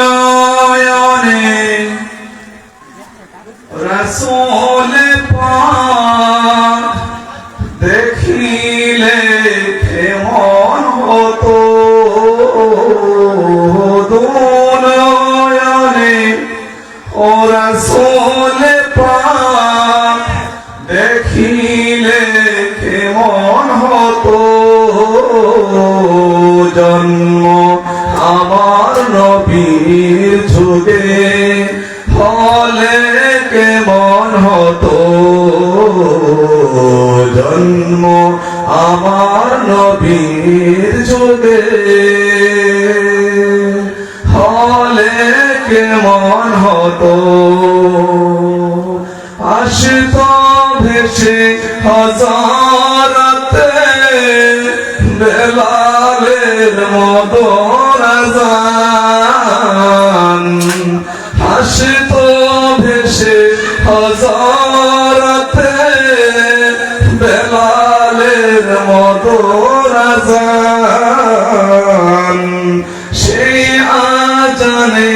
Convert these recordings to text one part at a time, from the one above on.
নয়নে রসোল দেখিলে কেমন হতো? দুনয়নে ও রসোল দেখিলে কেমন হতো? জন্ম আমার নবীর যুগে হলে কেমন হতো? জন্ম আমার নবীর যুগে হলে কেমন হতো? আসত ভেসে হজারতে বেলালের মদরাজান আসত ভেসে হজারতে বেলালের মদরাজান সেই আজানে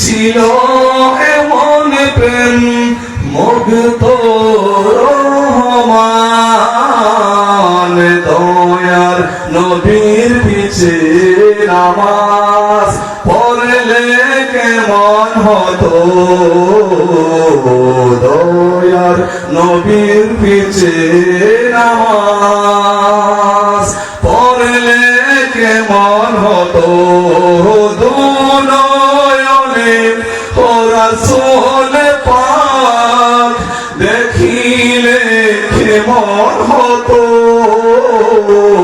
ছিল এমন প্রেম মুগ্ধ রহমান। দয়ার নবীর পিছে নামাজ পড়লে কেমন হতো? দয়ার নবীর পিছে নামাজ পড়লে কেমন হতো? দুনয়নে ও রাসূল পাক দেখিলে কেমন হতো?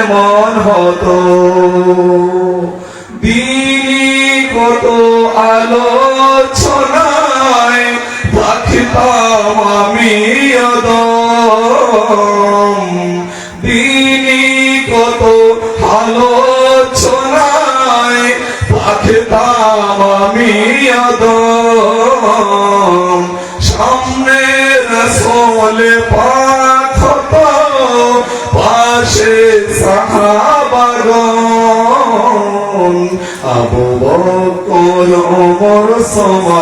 কেমন হতো। দিনই কত আলোচনায় থাকতাম আমি অদম। দিনই কত আলোচনায় থাকতাম আমি অদম। সামনে রসোলে পাশে আবু বকর ওমর সমানানির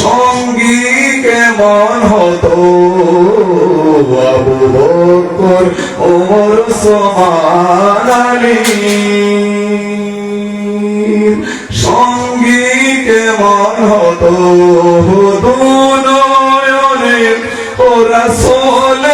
সঙ্গী কেমন হতো? আবু বকর ওমর সমানানির সঙ্গী কেমন হতো? দুনয়নে ও রাসূল